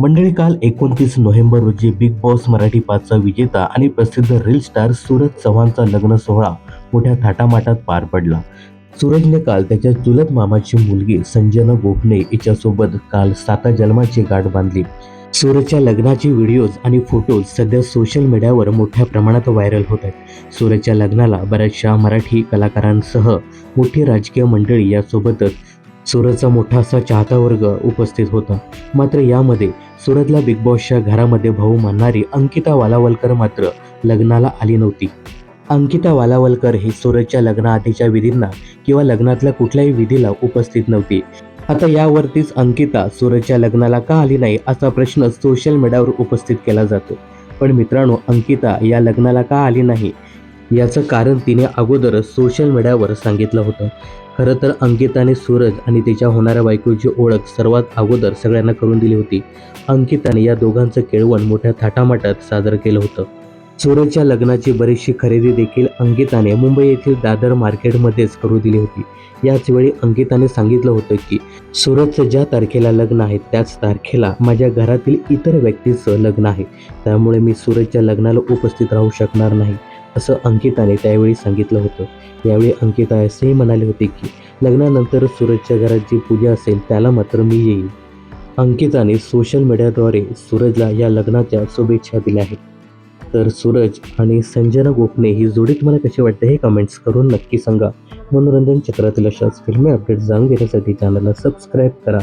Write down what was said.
मंडळी काल एकोणतीस नोव्हेंबर रोजी बिग बॉस मराठी पाचचा विजेता आणि प्रसिद्ध रील स्टार सूरज चव्हाणचा लग्न सोहळा मोठ्या थाटामाटात पार पडला. सूरजने काल त्याच्या चुलत मामाची मुलगी संजना गोखणे हिच्यासोबत काल साता जन्माची गाठ बांधली. सूरजच्या लग्नाचे व्हिडिओज आणि फोटोज सध्या सोशल मीडियावर मोठ्या प्रमाणात व्हायरल होत आहेत. सूरजच्या लग्नाला बऱ्याचशा मराठी कलाकारांसह मोठी राजकीय मंडळी यासोबतच सूरजचा मोठा असा चाहता वर्ग उपस्थित होता. मात्र यामध्ये सुरतला बिग बॉसच्या घरामध्ये भाऊ मानणारी अंकिता वालावलकर मात्र लग्नाला आली नव्हती. अंकिता वालावलकर ही सूरजच्या लग्नाआधीच्या विधींना किंवा लग्नातल्या कुठल्याही विधीला उपस्थित नव्हती. आता यावरतीच अंकिता सूरजच्या लग्नाला का आली नाही असा प्रश्न सोशल मीडियावर उपस्थित केला जातो. पण मित्रांनो अंकिता या लग्नाला का आली नाही? याचं कारण तिने अगोदरच सोशल मीडियावर सांगितलं होतं. खरं तर अंकिताने सूरज आणि तिच्या होणाऱ्या बायकोची ओळख सर्वात अगोदर सगळ्यांना करून दिली होती. अंकिताने या दोघांचं केळवण मोठ्या थाटामाटात साजरं केलं होतं. सूरजच्या लग्नाची बरीचशी खरेदी देखील अंकिताने मुंबई येथील दादर मार्केटमध्येच करू दिली होती. याच वेळी अंकिताने सांगितलं होतं की सूरजचं ज्या तारखेला लग्न आहे त्याच तारखेला माझ्या घरातील इतर व्यक्तीचं लग्न आहे. त्यामुळे मी सूरजच्या लग्नाला उपस्थित राहू शकणार नाही. असं अंकिताने त्यावेळी सांगितलं होतं. यावेळी अंकिता असेही म्हणाले होते की लग्नानंतर सूरजच्या घरात जी पूजा असेल त्याला मात्र मी येईल अंकिताने सोशल मीडियाद्वारे सूरजला या लग्नाच्या शुभेच्छा दिल्या आहेत. तर सूरज आणि संजना गोखणे ही जोडी तुम्हाला कशी वाटते हे कमेंट्स करून नक्की सांगा. मनोरंजन चक्रातील अशाच फिल्मी अपडेट जाणून घेण्यासाठी चॅनलला सबस्क्राईब करा.